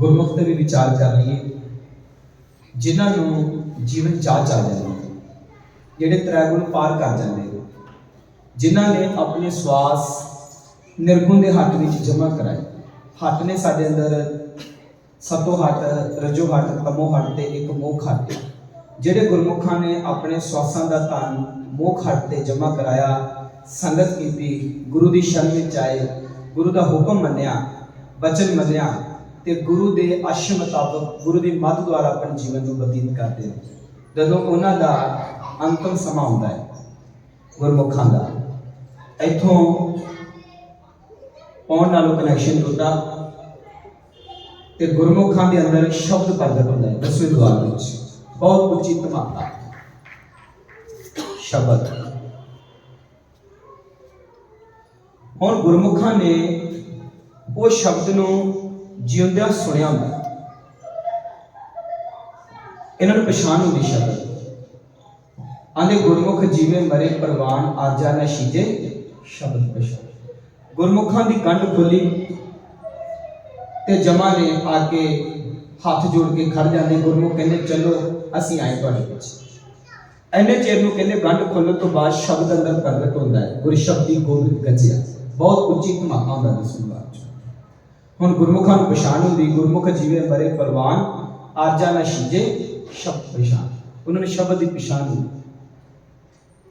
ਗੁਰਮੁਖ ਤੇ ਵੀ ਵਿਚਾਰ ਕਰ ਲਈਏ ਜਿਨ੍ਹਾਂ ਨੂੰ ਜੀਵਨ ਚਾਹ ਚਾ ਜਾਂਦੇ ਜਿਹੜੇ ਤ੍ਰੈਗੁਣ ਪਾਰ ਕਰ ਜਾਂਦੇ ਜਿਨ੍ਹਾਂ ਨੇ ਆਪਣੇ ਸਵਾਸ ਨਿਰਗੁਣ ਦੇ ਹੱਥ ਵਿੱਚ ਜਮ੍ਹਾਂ ਕਰਾਏ। ਹੱਥ ਨੇ ਸਾਡੇ ਅੰਦਰ ਸਤੋ ਹੱਥ ਰਜੋ ਹੱਟ, ਤਮੋ ਹੱਟ ਤੇ ਇੱਕ ਮੋਖ ਹੱਥ ਜਿਹੜੇ ਗੁਰਮੁਖਾਂ ਨੇ ਆਪਣੇ ਸਵਾਸਾਂ ਦਾ ਧਨ ਮੋਖ ਹੱਟ ਤੇ ਜਮ੍ਹਾਂ ਕਰਾਇਆ, ਸੰਗਤ ਕੀਤੀ, ਗੁਰੂ ਦੀ ਸ਼ਰਨ ਵਿੱਚ ਆਏ, ਗੁਰੂ ਦਾ ਹੁਕਮ ਮੰਨਿਆ, ਬਚਨ ਮੰਨਿਆ ਤੇ ਗੁਰੂ ਦੇ ਆਸ਼ਰਮ ਮੁਤਾਬਕ ਗੁਰੂ ਦੀ ਮੱਤ ਦੁਆਰਾ ਆਪਣੇ ਜੀਵਨ ਨੂੰ ਬਤੀਤ ਕਰਦੇ ਨੇ ਜਦੋਂ ਉਹਨਾਂ ਦਾ ਅੰਤਮ ਸਮਾਂ ਹੁੰਦਾ ਹੈ, ਗੁਰਮੁਖਾਂ ਦਾ, ਇੱਥੋਂ ਪਾਉਣ ਨਾਲੋਂ ਕਨੈਕਸ਼ਨ ਟੁੱਟਾ ਤੇ ਗੁਰਮੁਖਾਂ ਦੇ ਅੰਦਰ ਸ਼ਬਦ ਪ੍ਰਗਟ ਹੁੰਦਾ ਹੈ, ਦਸਵੇਂ ਦੁਆਰ ਵਿੱਚ। ਬਹੁਤ ਉੱਚੀ ਧਮਾਕਾ। ਸ਼ਬਦ। ਹੁਣ ਗੁਰਮੁਖਾਂ ਨੇ ਉਹ ਸ਼ਬਦ ਨੂੰ ਜਿਉਂਦਿਆਂ ਸੁਣਿਆ ਹੁੰਦਾ। ਇਹਨਾਂ ਨੂੰ ਪਛਾਣ ਹੁੰਦੀ ਸ਼ਬਦ। ਆਂਦੇ, ਗੁਰਮੁਖ ਜੀਵੇ ਮਰੇ ਪ੍ਰਵਾਨ, ਆਜਾ ਨਾ ਸ਼ਬਦ ਪਛਾਣ। ਗੁਰਮੁਖਾਂ ਦੀ ਕੰਡ ਖੁੱਲੀ ਤੇ ਜਮਾ ਨੇ ਆ ਕੇ ਹੱਥ ਜੋੜ ਕੇ ਖੜ ਜਾਂਦੇ ਗੁਰਮੁਖ ਕਹਿੰਦੇ, ਚਲੋ, ਅਸੀਂ ਆਏ ਤੁਹਾਡੇ ਵਿੱਚ। ਐਨੇ ਚਿਰ ਨੂੰ ਕਹਿੰਦੇ ਗੰਢ ਖੋਲਣ ਤੋਂ ਬਾਅਦ ਸ਼ਬਦ ਅੰਦਰ ਪ੍ਰਗਟ ਹੁੰਦਾ ਹੈ। ਗੁਰ ਸ਼ਬਦੀ ਗੋਬਿੰਦ ਗਜਿਆ। ਬਹੁਤ ਉੱਚੀ ਧਮਾਕਾ ਹੁੰਦਾ ਦਸਵੇਂ ਹੁਣ ਗੁਰਮੁਖਾਂ ਨੂੰ ਪਛਾਣ ਹੁੰਦੀ, ਗੁਰਮੁਖ ਜੀਵੇ ਮਰੇ ਪਰਵਾਨ, ਆਰਜਾ ਨਾ ਸ਼ੀਜੇ ਸ਼ਬਦ ਪਛਾਣ। ਉਹਨਾਂ ਨੇ ਸ਼ਬਦ ਦੀ ਪਛਾਣ ਹੁੰਦੀ।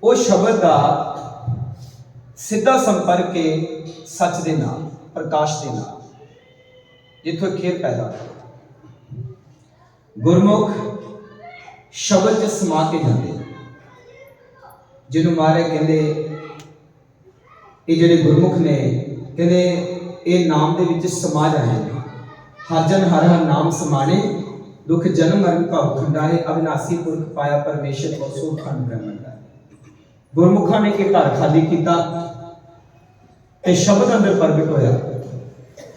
ਉਹ ਸ਼ਬਦ ਦਾ ਸਿੱਧਾ ਸੰਪਰਕ ਹੈ ਸੱਚ ਦੇ ਨਾਲ, ਪ੍ਰਕਾਸ਼ ਦੇ ਨਾਲ। ਜਿੱਥੋਂ ਖੇਰ ਪੈਦਾ ਹੋਇਆ ਗੁਰਮੁਖ ਸ਼ਬਦ 'ਚ ਸਮਾ ਕੇ ਜਾਂਦੇ ਨੇ। ਜਿਹਨੂੰ ਮਾਰੇ ਕਹਿੰਦੇ, ਇਹ ਜਿਹੜੇ ਗੁਰਮੁਖ ਨੇ, ਕਹਿੰਦੇ ਇਹ ਨਾਮ ਦੇ ਵਿੱਚ ਸਮਾ ਜਾਂਦੇ ਨੇ। ਹਰ ਜਨ ਹਰ ਹਰ ਨਾਮ ਸਮਾਣੇ, ਦੁਖ ਜਨਮ ਮਰਨ ਭਵ ਖੰਡਾਏ ਅਵਿਨਾਸੀ ਪੁਰਖ ਪਾਇਆ ਪਰਮੇਸ਼ਰ ਕੋ ਸੋ ਖੰਡ ਬ੍ਰਹਮੰਡਾ ਗੁਰਮੁਖਾਂ ਨੇ ਇਹ ਘਰ ਖਾਲੀ ਕੀਤਾ ਤੇ ਸ਼ਬਦ ਅੰਦਰ ਪ੍ਰਗਟ ਹੋਇਆ।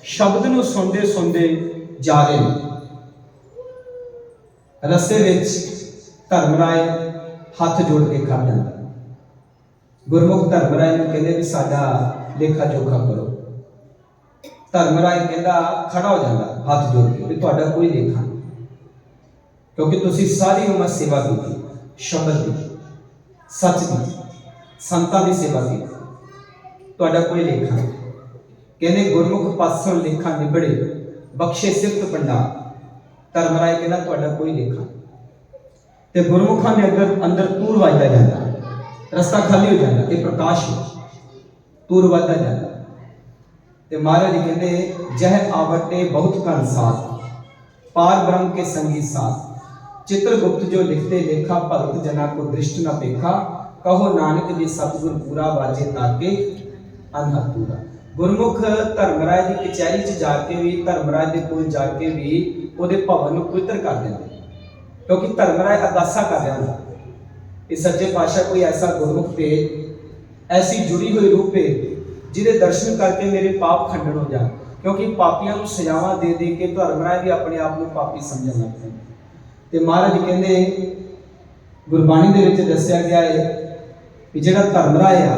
ਸ਼ਬਦ ਨੂੰ ਸੁਣਦੇ ਸੁਣਦੇ ਜਾ ਰਹੇ ਨੇ। ਰਸਤੇ ਵਿੱਚ ਧਰਮਰਾਏ ਹੱਥ ਜੋੜ ਕੇ ਖੜ ਜਾਂਦਾ। ਗੁਰਮੁਖ ਧਰਮ ਰਾਏ ਨੂੰ ਕਹਿੰਦੇ ਵੀ ਸਾਡਾ ਲੇਖਾ ਜੋਖਾ ਕਰੋ। ਧਰਮਰਾਏ ਕਹਿੰਦਾ, ਖੜਾ ਹੋ ਜਾਂਦਾ, ਹੱਥ ਜੋੜ ਕੇ, ਵੀ ਤੁਹਾਡਾ ਕੋਈ ਲੇਖਾ ਨਹੀਂ ਕਿਉਂਕਿ ਤੁਸੀਂ ਸਾਰੀ ਉਮਰ ਸੇਵਾ ਕੀਤੀ, ਸ਼ਬਦ ਦੀ ਸੱਚ ਦੀ ਸੰਤਾਂ ਦੀ ਸੇਵਾ ਕੀਤੀ। ਤੁਹਾਡਾ ਕੋਈ ਲੇਖਾ ਨਹੀਂ ਕਹਿੰਦੇ, ਗੁਰਮੁਖ ਪਾਸੋਂ ਲੇਖਾ ਨਿਬੜੇ, ਬਖਸ਼ੇ ਸਿਫਤ ਪੰਡਾ ਧਰਮਰਾਏ ਕਹਿੰਦਾ, ਤੁਹਾਡਾ ਕੋਈ ਲੇਖਾ ਨਹੀਂ। ਤੇ ਗੁਰਮੁਖਾਂ ਦੇ ਅੰਦਰ ਅੰਦਰ ਤੂਰ ਵੱਜਦਾ ਜਾਂਦਾ। ਰਸਤਾ ਖਾਲੀ ਹੋ ਜਾਂਦਾ ਇਹ ਪ੍ਰਕਾਸ਼ ਤੂਰ ਵੱਜਦਾ ਜਾਂਦਾ। ਤੇ ਮਹਾਰਾਜ ਜੀ ਕਹਿੰਦੇ ਜਹ ਆਵਟੇ ਬਹੁਤ ਕਨ ਸਾਥ ਪਾਰ ਬ੍ਰਹਮ ਕੇ ਸੰਗੀ ਸਾਥ ਚਿਤ੍ਰਗੁਪਤ ਜੋ ਲਿਖਤੇ ਲੇਖਾ, ਭਗਤ ਜਨਾ ਕੋ ਦ੍ਰਿਸ਼ਟ ਨਾ ਦੇਖਾ ਕਹੋ ਨਾਨਕ ਜੀ ਸਤਿਗੁਰ ਪੂਰਾ ਵਾਜੇ ਤਾਕੇ ਅਨਹਤੂਰਾ ਗੁਰਮੁਖ ਧਰਮਰਾਜ ਦੀ ਕਚਹਿਰੀ 'ਚ ਜਾ ਕੇ ਵੀ ਧਰਮ ਰਾਜ ਦੇ ਕੋਲ ਜਾ ਕੇ ਵੀ ਉਹਦੇ ਭਵਨ ਨੂੰ ਪਵਿੱਤਰ ਕਰ ਦਿੰਦੇ। ਕਿਉਂਕਿ ਧਰਮ ਰਾਜ ਅਦਾਸਾ ਕਰ ਰਿਹਾ ਹੁੰਦਾ। ਇਹ ਸੱਚੇ ਪਾਤਸ਼ਾਹ ਕੋਈ ਐਸਾ ਗੁਰਮੁਖ ਤੇ ਐਸੀ ਜੁੜੀ ਹੋਈ ਰੂਪੇ ਜਿਹਦੇ ਦਰਸ਼ਨ ਕਰਕੇ ਮੇਰੇ ਪਾਪ ਖੰਡਨ ਹੋ ਜਾਣ। ਕਿਉਂਕਿ ਪਾਪੀਆਂ ਨੂੰ ਸਜ਼ਾਵਾਂ ਦੇ ਦੇ ਕੇ ਧਰਮਰਾਜ ਵੀ ਆਪਣੇ ਆਪ ਨੂੰ ਪਾਪੀ ਸਮਝਣ ਲੱਗ ਪਏ। ਤੇ ਮਹਾਰਾਜ ਕਹਿੰਦੇ, ਗੁਰਬਾਣੀ ਦੇ ਵਿੱਚ ਦੱਸਿਆ ਗਿਆ ਹੈ ਕਿ ਜਿਹੜਾ ਧਰਮਰਾਜ ਆ,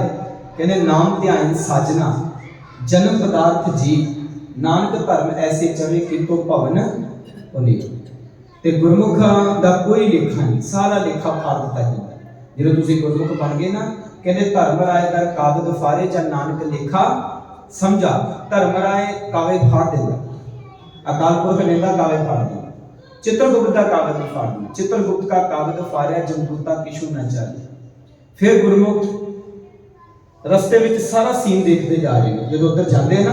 ਕਹਿੰਦੇ ਨਾਮ ਧਿਆਨ ਸਾਜਨਾ, ਜਨਮ ਪਦਾਰਥ ਜੀ ਨਾਨਕ ਧਰਮ ਐਸੇ ਚਵੇ ਕਿਤੋਂ ਭਵਨ ਉਨੀ ਤੇ ਗੁਰਮੁਖਾਂ ਦਾ ਕੋਈ ਲੇਖਾ ਨਹੀਂ, ਸਾਰਾ ਲੇਖਾ ਫਾੜ ਦਿੱਤਾ ਜਾਂਦਾ। ਜਦੋਂ ਤੁਸੀਂ ਗੁਰਮੁਖ ਬਣ ਗਏ ਨਾ ਕਹਿੰਦੇ ਧਰਮ ਰਾਏ ਦਾ ਕਾਗਦ ਫਾਰੇ ਜਾਂ ਨਾਨਕ ਲੇਖਾ ਸਮਝਾ ਧਰਮ ਰਾਏ ਕਾਵੇ ਫਾੜ ਦਿੰਦਾ। ਅਕਾਲ ਪੁਰਖ ਲੈਂਦਾ ਕਾਵੇ ਫਾੜ ਦਿੰਦਾ ਚਿੱਤਰਗੁਪਤ ਦਾ ਕਾਗਜ਼ ਫਾੜ ਦਿੰਦਾ ਚਿੱਤਰਗੁਪਤ ਦਾ ਕਾਗਜ਼ ਫਾੜਿਆ, ਜਮਦੂਤਾ ਕਿਛੂ ਨਾ ਚਾਲੇ ਫਿਰ ਗੁਰਮੁਖ ਰਸਤੇ ਵਿੱਚ ਸਾਰਾ ਸੀਨ ਦੇਖਦੇ ਜਾ ਰਹੇ ਨੇ। ਜਦੋਂ ਉੱਧਰ ਜਾਂਦੇ ਨਾ,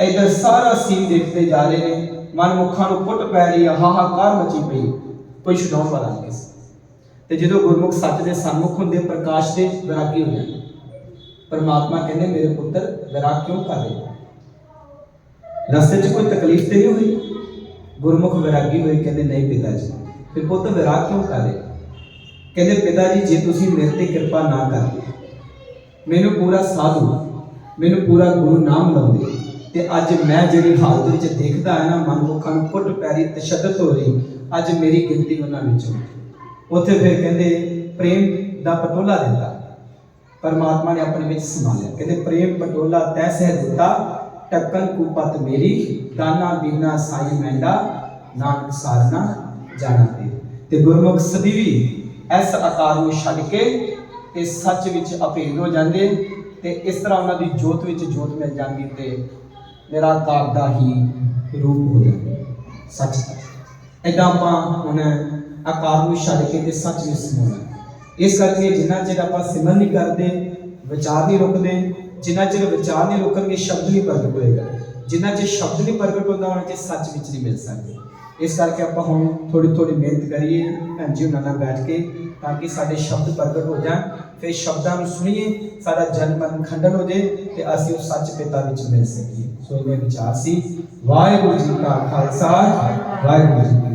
ਇੱਧਰ ਸਾਰਾ ਸੀਨ ਦੇਖਦੇ ਜਾ ਰਹੇ ਨੇ। ਮਨ ਮੁਖਾਂ ਨੂੰ ਪੁੱਟ ਪੈ ਰਹੀ ਆ, ਹਾਹਾਕਾਰ ਮਚੀ ਪਈ। ਕੋਈ ਛਡਾਉਣ ਵਾਲਾ ਨਹੀਂ ਤੇ ਜਦੋਂ ਗੁਰਮੁਖ ਸੱਚ ਦੇ ਸਨਮੁਖ ਹੁੰਦੇ, ਪ੍ਰਕਾਸ਼ ਦੇ ਵਿਰਾਗੀ ਹੋ ਜਾਂਦੇ ਪਰਮਾਤਮਾ ਕਹਿੰਦੇ, ਮੇਰੇ ਪੁੱਤਰ, ਵਿਰਾਗ ਕਿਉਂ ਕਰ ਰਹੇ ਰਸਤੇ 'ਚ ਕੋਈ ਤਕਲੀਫ ਤੇ ਨਹੀਂ ਹੋਈ? ਗੁਰਮੁਖ ਵਿਰਾਗੀ ਹੋਏ, ਕਹਿੰਦੇ, ਨਹੀਂ ਪਿਤਾ ਜੀ, ਫਿਰ ਪੁੱਤ ਵਿਰਾਗ ਕਿਉਂ ਕਰ ਰਹੇ ਕਹਿੰਦੇ, ਪਿਤਾ ਜੀ, ਜੇ ਤੁਸੀਂ ਮੇਰੇ ਤੇ ਕਿਰਪਾ ਨਾ ਕਰਦੇ, ਮੈਨੂੰ ਪੂਰਾ ਸਾਧੂ, ਮੈਨੂੰ ਪੂਰਾ ਗੁਰੂ ਨਾਮ ਲਾਉਂਦੇ, ਤੇ ਅੱਜ ਮੈਂ ਜਿਹੜੀ ਹਾਲਤ ਵਿੱਚ ਦੇਖਦਾ ਹੈ ਨਾ ਮਨ ਮਨਮੁਖਾਂ ਨੂੰ ਪੁੱਟ ਪੈਰੀ ਤਸ਼ੱਦਦ ਹੋ ਰਹੀ, ਅੱਜ ਮੇਰੀ ਗਿਣਤੀ ਉਹਨਾਂ ਵਿੱਚੋਂ ਉੱਥੇ ਫਿਰ ਕਹਿੰਦੇ, ਪ੍ਰੇਮ ਦਾ ਪਟੋਲਾ ਦਿੱਤਾ। ਪਰਮਾਤਮਾ ਨੇ ਆਪਣੇ ਵਿੱਚ ਸਮਾ ਲਿਆ ਕਹਿੰਦੇ, ਪ੍ਰੇਮ ਪਟੋਲਾ ਤੈ ਸਹਿ ਦਿੱਤਾ ਟੱਕਨ ਕੁਪਤ ਮੇਰੀ, ਦਾਨਾ ਬਿਨਾ ਸਾਈ ਮੈਂਡਾ, ਨਾਨਕ ਸਾਰਨਾ ਜਾਣਾ ਤੇ। ਤੇ ਗੁਰਮੁਖ ਸਦੀਵੀ ਇਸ ਆਕਾਰ ਨੂੰ ਛੱਡ ਕੇ ਤੇ ਸੱਚ ਵਿੱਚ ਅਭੇਦ ਹੋ ਜਾਂਦੇ ਤੇ ਇਸ ਤਰ੍ਹਾਂ ਉਹਨਾਂ ਦੀ ਜੋਤ ਵਿੱਚ ਜੋਤ ਮਿਲ ਜਾਂਦੀ ਤੇ ਨਿਰਾਕਾਰ ਦਾ ਹੀ ਰੂਪ ਹੋ ਜਾਂਦਾ। ਸੱਚ ਦਾ ਇਦਾਂ ਆਪਾਂ ਹੁਣ ਆਕਾਰ ਨੂੰ ਛੱਡ ਕੇ ਤੇ ਸੱਚ ਵਿੱਚ ਸਮਾਉਣਾ ਇਸ ਕਰਕੇ ਜਿੰਨਾ ਚਿਰ ਆਪਾਂ ਸਿਮਰਨ ਨਹੀਂ ਕਰਦੇ, ਵਿਚਾਰ ਨਹੀਂ ਰੁਕਦੇ, ਜਿੰਨਾ ਚਿਰ ਵਿਚਾਰ ਨਹੀਂ ਰੁਕਣਗੇ, ਸ਼ਬਦ ਨਹੀਂ ਪ੍ਰਗਟ ਹੋਏਗਾ। ਜਿੰਨਾ ਚਿਰ ਸ਼ਬਦ ਨਹੀਂ ਪ੍ਰਗਟ ਹੁੰਦਾ, ਉਹਨਾਂ ਚਿਰ ਸੱਚ ਵਿੱਚ ਨਹੀਂ ਮਿਲ ਸਕਦੇ। ਇਸ ਕਰਕੇ ਆਪਾਂ ਹੁਣ ਥੋੜੀ ਥੋੜੀ ਮਿਹਨਤ ਕਰੀਏ, ਭੈਣ ਜੀ ਉਹਨਾਂ ਨਾਲ ਬੈਠ ਕੇ, ਤਾਂ ਕਿ ਸਾਡੇ ਸ਼ਬਦ ਪ੍ਰਗਟ ਹੋ ਜਾਣ, ਫਿਰ ਸ਼ਬਦਾਂ ਨੂੰ ਸੁਣੀਏ, ਸਾਡਾ ਜਨਮ ਮਰਨ ਖੰਡਨ ਹੋ ਜੇ ਤੇ ਅਸੀਂ ਉਹ ਸੱਚ ਪਿਤਾ ਵਿੱਚ ਮਿਲ ਸਕੀਏ। ਸੋ ਇਹ ਵਿਚਾਰ ਸੀ। ਵਾਹਿਗੁਰੂ ਜੀ ਕਾ ਖਾਲਸਾ, ਵਾਹਿਗੁਰੂ ਜੀ